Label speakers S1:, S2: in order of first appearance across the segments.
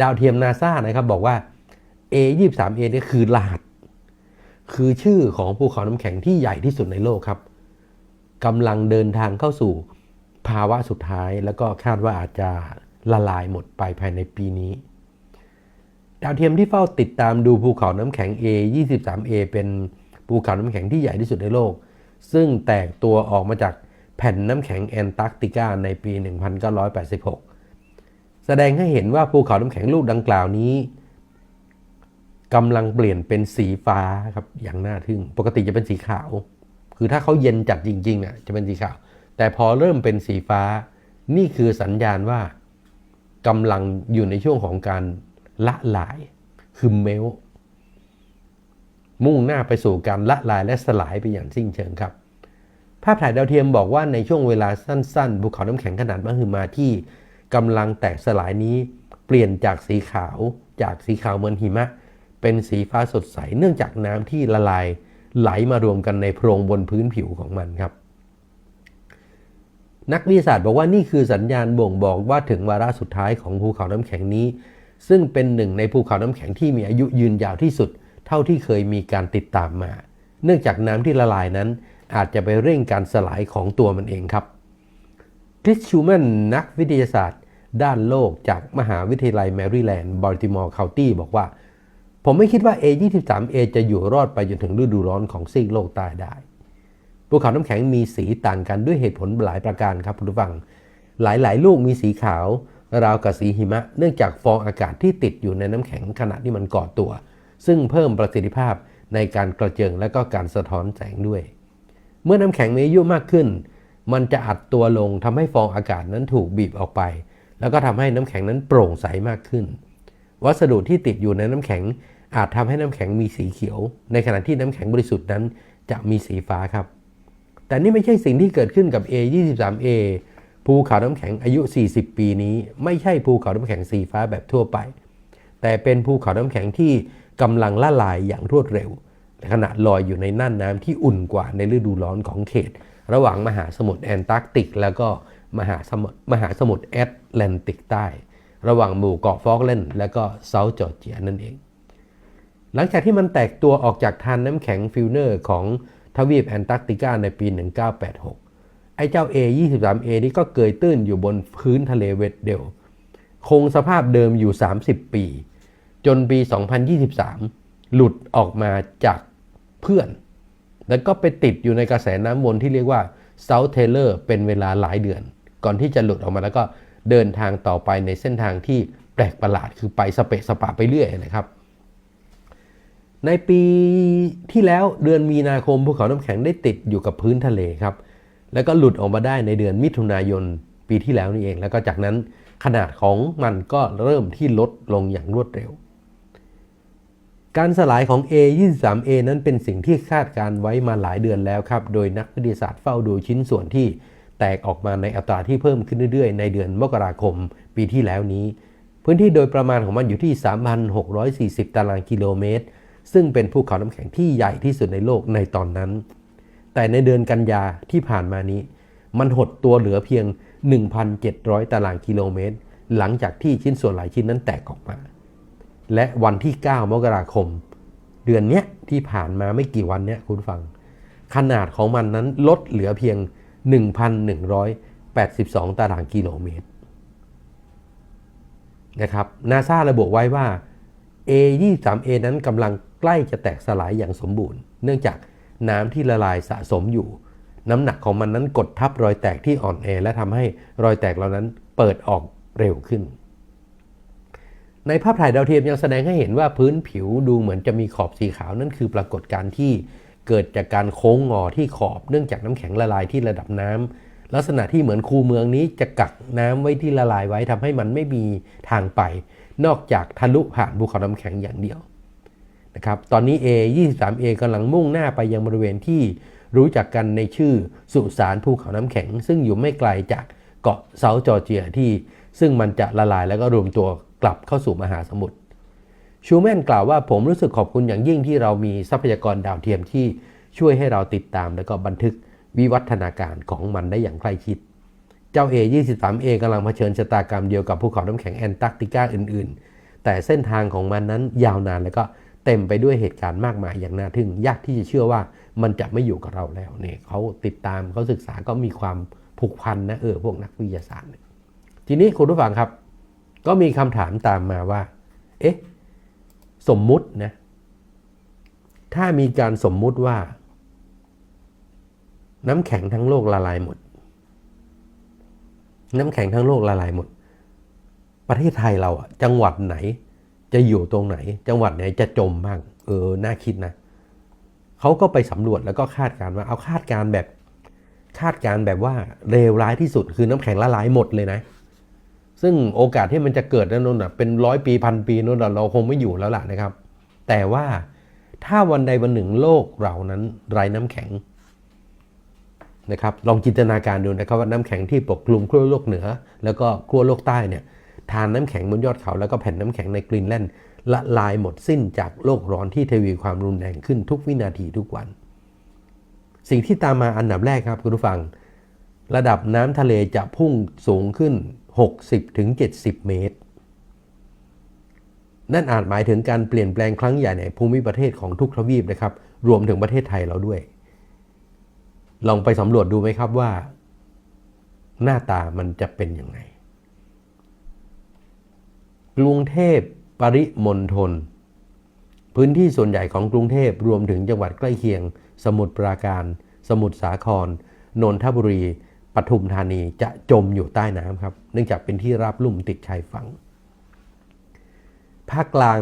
S1: ดาวเทียมนาซานะครับบอกว่า A23A นี่คือรหัส คือชื่อของภูเขาน้ำแข็งที่ใหญ่ที่สุดในโลกครับกำลังเดินทางเข้าสู่ภาวะสุดท้าย แล้วก็คาดว่าอาจจะละลายหมดไปภายในปีนี้ ดาวเทียมที่เฝ้าติดตามดูภูเขาน้ำแข็ง A23A เป็นภูเขาน้ำแข็งที่ใหญ่ที่สุดในโลก ซึ่งแตกตัวออกมาจากแผ่นน้ำแข็งแอนตาร์กติกาในปี 1986 แสดงให้เห็นว่าภูเขาน้ำแข็งลูกดังกล่าวนี้กำลังเปลี่ยนเป็นสีฟ้าครับอย่างน่าทึ่ง ปกติจะเป็นสีขาว คือถ้าเขาเย็นจัดจริงๆน่ะจะเป็นสีขาว แต่พอเริ่มเป็นสีฟ้า นี่คือสัญญาณว่ากำลังอยู่ในช่วงของการละลาย คือเมลมุ่งหน้าไปสู่การละลายและสลายไปอย่างสิ้นเชิงครับ ภาพถ่ายดาวเทียมบอกว่าในช่วงเวลาสั้นๆภูเขาน้ำแข็งขนาดมหึมาที่ กำลังแตกสลายนี้ เปลี่ยนจากสีขาวจากสีขาวเหมือนหิมะ เป็นสีฟ้าสดใสเนื่องจากน้ำที่ละลายไหลมารวมกันในโพรงบนพื้นผิวของมันครับ นักวิทยาศาสตร์บอกว่านี่คือสัญญาณบ่งบอกว่าถึงวาระสุดท้ายของภูเขาน้ำแข็งนี้ ซึ่งเป็นหนึ่งในภูเขาน้ำแข็งที่มีอายุยืนยาวที่สุด เท่าที่เคยมีการติดตามมา เนื่องจากน้ำที่ละลายนั้นอาจจะไปเร่งการสลายของตัวมันเองครับคริสชูแมนนักวิทยาศาสตร์ ด้านโลกจากมหาวิทยาลัยแมริแลนด์บัลติมอร์เคานตี้บอกว่า ผมไม่คิดว่า A23A จะอยู่รอดไปจนถึงฤดูร้อนของซีกโลกใต้ได้ภูเขาน้ำแข็งมีสีต่างกันด้วยเหตุผลหลายประการครับคุณผู้ฟัง หลายๆ ลูกมีสีขาว ราวกับสีหิมะ เนื่องจากฟองอากาศที่ติดอยู่ในน้ำแข็งขณะที่มันก่อตัว ซึ่งเพิ่มประสิทธิภาพในการกระเจิงและก็การสะท้อนแสงด้วย เมื่อน้ำแข็งมีอายุมากขึ้น มันจะอัดตัวลงทำให้ฟองอากาศนั้นถูกบีบออกไป แล้วก็ทำให้น้ำแข็งนั้นโปร่งใสมากขึ้น วัสดุที่ติดอยู่ในน้ำแข็งอาจทำให้น้ำแข็งมีสีเขียว ในขณะที่น้ำแข็งบริสุทธิ์นั้นจะมีสีฟ้าครับ แต่นี่ไม่ใช่สิ่งที่เกิดขึ้นกับ A23A ภูเขาน้ำแข็งอายุ 40 ปีนี้ ไม่ใช่ภูเขาน้ำแข็งสีฟ้าแบบทั่วไป แต่เป็นภูเขาน้ำแข็งที่กำลังละลายอย่างรวดเร็วขณะลอยอยู่ในน่านน้ำที่อุ่นกว่าในฤดูร้อนของเขต ระหว่างมหาสมุทรแอนตาร์กติก แล้วก็ มหาสมุทรมหาสมุทรแอตแลนติกใต้ ระหว่างหมู่เกาะฟอกแลนและก็เซาท์จอร์เจียนั่นเอง หลังจากที่มันแตกตัวออกจากทานน้ำแข็งฟิลเนอร์ของทวีปแอนตาร์กติกาในปี 1986 ไอ้เจ้า A23A นี่ก็เกยตื้นอยู่บนพื้นทะเลเวดเดล คงสภาพเดิมอยู่ 30 ปี จนปี 2023 หลุดออกมาจากเพื่อน แล้วก็ไปติดอยู่ในกระแสน้ำวนที่เรียกว่า South Taylor เป็นเวลาหลายเดือน ก่อนที่จะหลุดออกมาแล้วก็เดินทางต่อไปในเส้นทางที่แปลกประหลาดคือไปสเปะสปะไปเรื่อยนะครับ ในปีที่แล้วเดือนมีนาคมภูเขาน้ำแข็งได้ติดอยู่กับพื้นทะเลครับ แล้วก็หลุดออกมาได้ในเดือนมิถุนายนปีที่แล้วนี่เอง แล้วก็จากนั้นขนาดของมันก็เริ่มที่ลดลงอย่างรวดเร็ว การสลายของ A23A นั้นเป็นสิ่งที่คาดการไว้มาหลายเดือนแล้วครับ โดยนักวิทยาศาสตร์เฝ้าดูชิ้นส่วนที่ แตกออกมาในอัตราที่เพิ่มขึ้นเรื่อยๆ ในเดือนมกราคมปีที่แล้วนี้ พื้นที่โดยประมาณของมันอยู่ที่ 3,640 ตารางกิโลเมตร ซึ่งเป็นภูเขาน้ำแข็งที่ใหญ่ที่สุดในโลกในตอนนั้น แต่ในเดือนกันยาที่ผ่านมานี้ มันหดตัวเหลือเพียง 1,700 ตารางกิโลเมตร หลังจากที่ชิ้นส่วนหลายชิ้นนั้นแตกออกมา และวันที่ 9 มกราคม เดือนนี้ที่ผ่านมาไม่กี่วันเนี้ยคุณฟัง ขนาดของมันนั้นลดเหลือเพียง 1,182 ตารางกิโลเมตรนะครับนาซาระบุไว้ว่า A23A นั้นกำลังใกล้จะแตกสลายอย่างสมบูรณ์ เนื่องจากน้ำที่ละลายสะสมอยู่ น้ำหนักของมันนั้นกดทับรอยแตกที่อ่อนแอ และทำให้รอยแตกเหล่านั้นเปิดออกเร็วขึ้น ในภาพถ่ายดาวเทียมยังแสดงให้เห็นว่าพื้นผิวดูเหมือนจะมีขอบสีขาวนั่นคือปรากฏการณ์ที่ เกิดจากการโค้งงอที่ขอบเนื่องจากน้ำแข็งละลายที่ระดับน้ำลักษณะที่เหมือนคูเมืองนี้จะกักน้ำไว้ที่ละลายไว้ทำให้มันไม่มีทางไป นอกจากทะลุผ่านภูเขาน้ำแข็งอย่างเดียวนะครับตอนนี้ A23A กำลังมุ่งหน้าไปยังบริเวณที่รู้จักกันในชื่อสุสานภูเขาน้ำแข็ง ซึ่งอยู่ไม่ไกลจากเกาะเซาท์จอร์เจียที่ ซึ่งมันจะละลายแล้วก็รวมตัวกลับเข้าสู่มหาสมุทร ชูแมนกล่าวว่าผมรู้สึกขอบคุณอย่างยิ่งที่เรามีทรัพยากรดาวเทียมที่ช่วยให้เราติดตามและก็บันทึกวิวัฒนาการของมันได้อย่างใกล้ชิด เจ้า A23A กำลังเผชิญชะตากรรมเดียวกับภูเขาน้ำแข็งแอนตาร์กติกาอื่น ๆ แต่เส้นทางของมันนั้นยาวนานแล้วก็เต็มไปด้วยเหตุการณ์มากมายอย่างน่าทึ่ง ยากที่จะเชื่อว่ามันจะไม่อยู่กับเราแล้วเนี่ยเขาติดตามเขาศึกษาก็มีความผูกพันนะเออพวกนักวิทยาศาสตร์ ทีนี้คุณผู้ฟังครับ ก็มีคำถามตามมาว่า เอ๊ะ สมมุตินะ ถ้ามีการสมมุติว่า น้ำแข็งทั้งโลกละลายหมด น้ำแข็งทั้งโลกละลายหมด ประเทศไทยเราอะจังหวัดไหน จะอยู่ตรงไหน จังหวัดไหนจะจมบ้าง เออ น่าคิดนะเขาก็ไปสำรวจแล้วก็คาดการณ์ว่าเอาคาดการณ์แบบ คาดการณ์แบบว่าเลวร้ายที่สุดคือน้ำแข็งละลายหมดเลยนะ ซึ่งโอกาสที่มันจะเกิดนั้นน่ะเป็นร้อยปีพันปีนั้นเราคงไม่อยู่แล้วล่ะนะครับ แต่ว่าถ้าวันใดวันหนึ่งโลกเรานั้นไร้น้ำแข็งนะครับลองจินตนาการดูนะครับว่าน้ำแข็งที่ปกคลุมขั้วโลกเหนือ แล้วก็ขั้วโลกใต้เนี่ยทานน้ำแข็งบนยอดเขาแล้วก็แผ่นน้ำแข็งในกรีนแลนด์ละลายหมดสิ้นจากโลกร้อนที่ทวีความรุนแรงขึ้นทุกวินาทีทุกวัน สิ่งที่ตามมาอันดับแรกครับคุณผู้ฟัง ระดับน้ำทะเลจะพุ่งสูงขึ้น 60-70 เมตร นั่นอาจหมายถึงการเปลี่ยนแปลงครั้งใหญ่ในภูมิประเทศของทุกทวีปนะครับ รวมถึงประเทศไทยเราด้วย ลองไปสำรวจดูไหมครับว่า หน้าตามันจะเป็นยังไง กรุงเทพปริมณฑลพื้นที่ส่วนใหญ่ของกรุงเทพรวมถึงจังหวัดใกล้เคียง สมุทรปราการ สมุทรสาคร นนทบุรี ปทุมธานีจะจมอยู่ใต้น้ำครับ เนื่องจากเป็นที่ราบลุ่มติดชายฝั่ง ภาคกลาง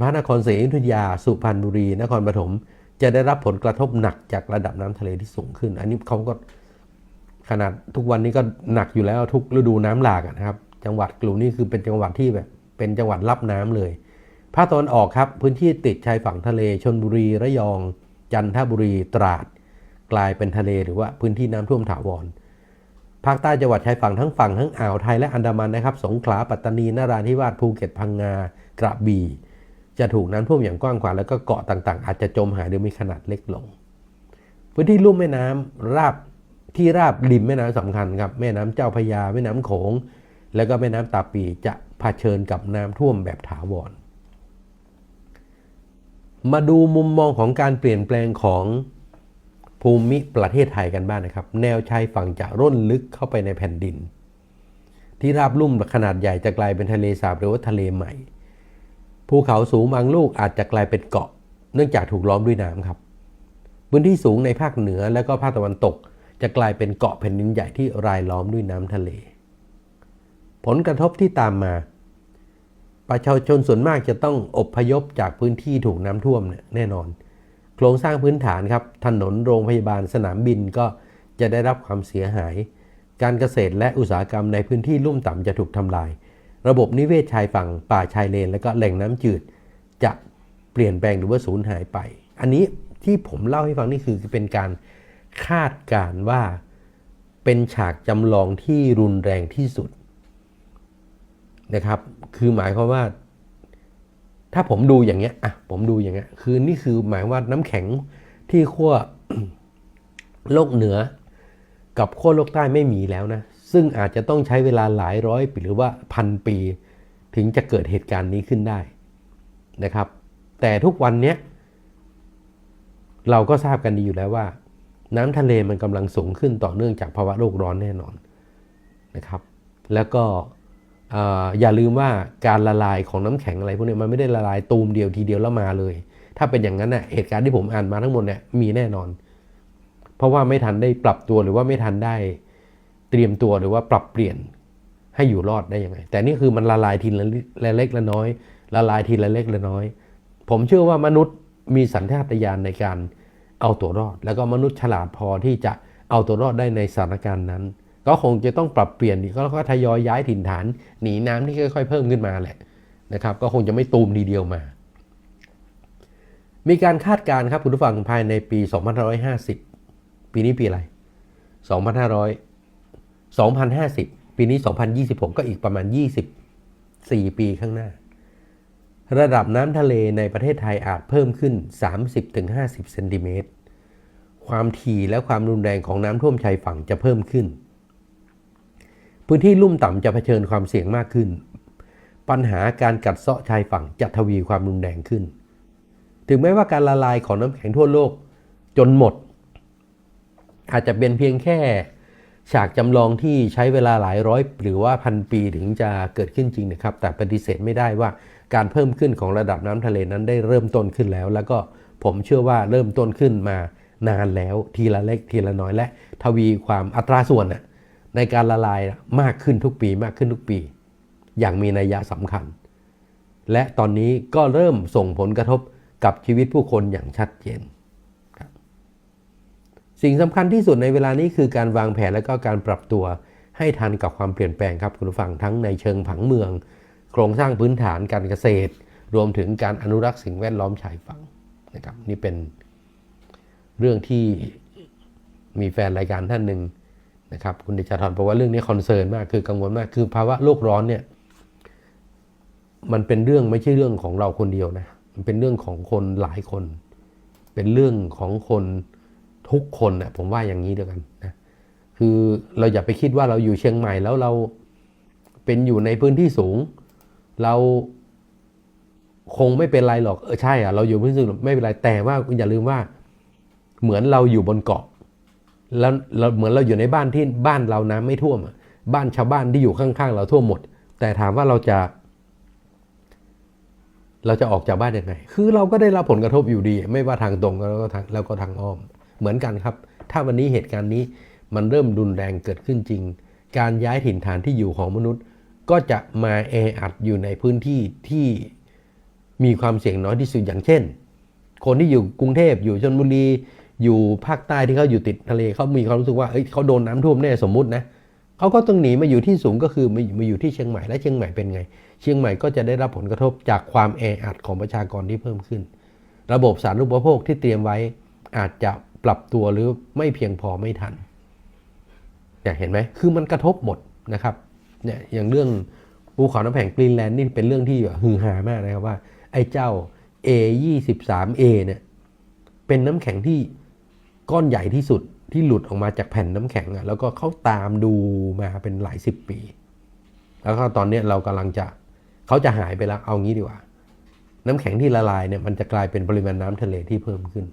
S1: พระนครศรีอยุธยา สุพรรณบุรี นครปฐมจะได้รับผลกระทบหนักจากระดับน้ำทะเลที่สูงขึ้น อันนี้เขาก็ขนาดทุกวันนี้ก็หนักอยู่แล้วทุกฤดูน้ำหลากนะครับ จังหวัดกลุ่มนี้คือเป็นจังหวัดที่แบบเป็นจังหวัดรับน้ำเลย ภาคตะวันออกครับ พื้นที่ติดชายฝั่งทะเลชนบุรี ระยอง จันทบุรี ตราด กลายเป็นทะเลหรือว่าพื้นที่น้ำท่วมถาวร ภาคใต้จังหวัดชายฝั่งทั้งฝั่งทั้งอ่าวไทยและอันดามันนะครับ สงขลาปัตตานีนราธิวาสภูเก็ตพังงากระบี่ จะถูกน้ำท่วมอย่างกว้างขวางแล้วก็เกาะต่างๆ อาจจะจมหายหรือมีขนาดเล็กลง พื้นที่ลุ่มแม่น้ำราบที่ราบริมแม่น้ำสำคัญครับแม่น้ำเจ้าพยาแม่น้ำโขง แล้วก็แม่น้ำตาปีจะเผชิญกับน้ำท่วมแบบถาวร มาดูมุมมองของการเปลี่ยนแปลงของ ภูมิประเทศไทยกันบ้างนนะครับ แนวชายฝั่งจะร่นลึกเข้าไปในแผ่นดิน ที่ราบลุ่มขนาดใหญ่จะกลายเป็นทะเลสาบหรือว่าทะเลใหม่ ภูเขาสูงบางลูกอาจจะกลายเป็นเกาะ เนื่องจากถูกล้อมด้วยน้ำครับ พื้นที่สูงในภาคเหนือและก็ภาคตะวันตก จะกลายเป็นเกาะแผ่นดินใหญ่ที่รายล้อมด้วยน้ำทะเล ผลกระทบที่ตามมาประชาชนส่วนมากจะต้องอบพยพจากพื้นที่ถูกน้ำท่วมเนี่ยแน่นอน โครงสร้างพื้นฐานครับถนนโรงพยาบาลสนามบินก็จะได้รับความเสียหาย การเกษตรและอุตสาหกรรมในพื้นที่ลุ่มต่ำจะถูกทำลาย ระบบนิเวศชายฝั่งป่าชายเลน และก็แหล่งน้ำจืด จะเปลี่ยนแปลงหรือว่าสูญหายไป อันนี้ที่ผมเล่าให้ฟังนี่คือเป็นการคาดการณ์ว่าเป็นฉากจำลองที่รุนแรงที่สุดนะครับ คือหมายความว่า ถ้าผมดูอย่างเงี้ยอะผมดูอย่างเงี้ยคือนี่คือหมายว่าน้ำแข็งที่ขั้วโลกเหนือ กับขั้วโลกใต้ไม่มีแล้วนะ ซึ่งอาจจะต้องใช้เวลาหลายร้อยปีหรือว่าพันปี ถึงจะเกิดเหตุการณ์นี้ขึ้นได้นะครับ แต่ทุกวันเนี้ยเราก็ทราบกันดีอยู่แล้วว่า น้ำทะเลมันกำลังสูงขึ้นต่อเนื่องจากภาวะโลกร้อนแน่นอนนะครับ แล้วก็ อย่าลืมว่าการละลายของน้ำแข็งอะไรพวกนี้มันไม่ได้ละลายตูมเดียวทีเดียวแล้วมาเลย ถ้าเป็นอย่างนั้นเน่ะเหตุการณ์ที่ผมอ่านมาทั้งหมดเนี่ยมีแน่นอน เพราะว่าไม่ทันได้ปรับตัวหรือว่าไม่ทันได้เตรียมตัวหรือว่าปรับเปลี่ยนให้อยู่รอดได้ยังไง แต่นี่คือมันละลายทีละเล็กละน้อย ละลายทีละเล็กละน้อย ผมเชื่อว่ามนุษย์มีสัญชาตญาณในการเอาตัวรอด แล้วก็มนุษย์ฉลาดพอที่จะเอาตัวรอดได้ในสถานการณ์นั้น ก็คงจะต้องปรับเปลี่ยนก็ทยอยย้ายถิ่นฐานหนีน้ำที่ค่อย ๆ เพิ่มขึ้นมาแหละนะครับ ก็คงจะไม่ตูมทีเดียวมา มีการคาดการณ์ครับคุณผู้ฟังภายในปี 2550 ปีนี้ปีอะไร 2500 2050 ปีนี้ 2026 ก็อีกประมาณ 24 ปีข้างหน้า ระดับน้ำทะเลในประเทศไทยอาจเพิ่มขึ้น 30-50 เซนติเมตร ความถี่และความรุนแรงของน้ำท่วมชายฝั่งจะเพิ่มขึ้น พื้นที่ลุ่มต่ำจะเผชิญความเสี่ยงมากขึ้น ปัญหาการกัดเซาะชายฝั่งจะทวีความรุนแรงขึ้น ถึงแม้ว่าการละลายของน้ำแข็งทั่วโลกจนหมด อาจจะเป็นเพียงแค่ฉากจำลองที่ใช้เวลาหลายร้อยหรือว่าพันปีถึงจะเกิดขึ้นจริงนะครับ แต่ปฏิเสธไม่ได้ว่าการเพิ่มขึ้นของระดับน้ำทะเลนั้นได้เริ่มต้นขึ้นแล้ว แล้วก็ผมเชื่อว่าเริ่มต้นขึ้นมานานแล้วทีละเล็กทีละน้อยและ ทวีความอัตราส่วนน่ะ ในการละลายมากขึ้นทุกปีมากขึ้นทุกปี อย่างมีนัยยะสำคัญ และตอนนี้ก็เริ่มส่งผลกระทบกับชีวิตผู้คนอย่างชัดเจน สิ่งสำคัญที่สุดในเวลานี้คือการวางแผนและก็การปรับตัวให้ทันกับความเปลี่ยนแปลงครับคุณผู้ฟังทั้งในเชิงผังเมือง โครงสร้างพื้นฐานการเกษตร รวมถึงการอนุรักษ์สิ่งแวดล้อมชายฝั่งนะครับนี่เป็นเรื่องที่มีแฟนรายการท่านหนึ่ง นะครับคุณเดชาธรบอกว่าเรื่องนี้คอนเซิร์นมากคือกังวลมากคือภาวะโลกร้อนเนี่ยมันเป็นเรื่องไม่ใช่เรื่องของเราคนเดียวนะมันเป็นเรื่องของคนหลายคน เป็นเรื่องของคนทุกคนนะผมว่าอย่างนี้เดียวกันนะคือเราอย่าไปคิดว่าเราอยู่เชียงใหม่แล้วเราเป็นอยู่ในพื้นที่สูง เราคงไม่เป็นไรหรอกเออใช่อะเราอยู่พื้นที่สูงไม่เป็นไรแต่ว่าอย่าลืมว่า เหมือนเราอยู่บนเกาะ แล้วเราเหมือนเราอยู่ในบ้านที่บ้านเราน้ำไม่ท่วมบ้านชาวบ้านที่อยู่ข้างๆ เราท่วมหมด แต่ถามว่าเราจะ เราจะออกจากบ้านยังไง คือเราก็ได้รับผลกระทบอยู่ดี ไม่ว่าทางตรงแล้วก็ทางแล้วก็ทางอ้อม เหมือนกันครับ ถ้าวันนี้เหตุการณ์นี้มันเริ่มรุนแรงเกิดขึ้นจริง การย้ายถิ่นฐานที่อยู่ของมนุษย์ ก็จะมาแออัดอยู่ในพื้นที่ที่มีความเสี่ยงน้อยที่สุดอย่างเช่น คนที่อยู่กรุงเทพอยู่ชนบุรี อยู่ภาคใต้ที่เขาอยู่ติดทะเลเขามีความรู้สึกว่าเอ้ยเขาโดนน้ำท่วมแน่สมมุตินะเขาก็ต้องหนีมาอยู่ที่สูงก็คือมามาอยู่ที่เชียงใหม่และเชียงใหม่เป็นไง เชียงใหม่ก็จะได้รับผลกระทบจากความแออัดของประชากรที่เพิ่มขึ้น ระบบสาธารณูปโภคที่เตรียมไว้อาจจะปรับตัวหรือไม่เพียงพอไม่ทันเนี่ยเห็นไหมคือมันกระทบหมดนะครับเนี่ยอย่างเรื่องภูเขาน้ำแข็งกรีนแลนด์นี่เป็นเรื่องที่ฮือฮามากนะครับว่าไอ้เจ้า A23A เนี่ยเป็นน้ำแข็งที่ ก้อนใหญ่ที่สุดที่หลุดออกมาจากแผ่นน้ำแข็งอะแล้วก็เขาตามดูมาเป็นหลายสิบปี แล้วก็ตอนนี้เรากำลังจะเขาจะหายไปแล้วเอางี้ดีกว่า น้ำแข็งที่ละลายเนี่ยมันจะกลายเป็นปริมาณน้ำทะเลที่เพิ่มขึ้น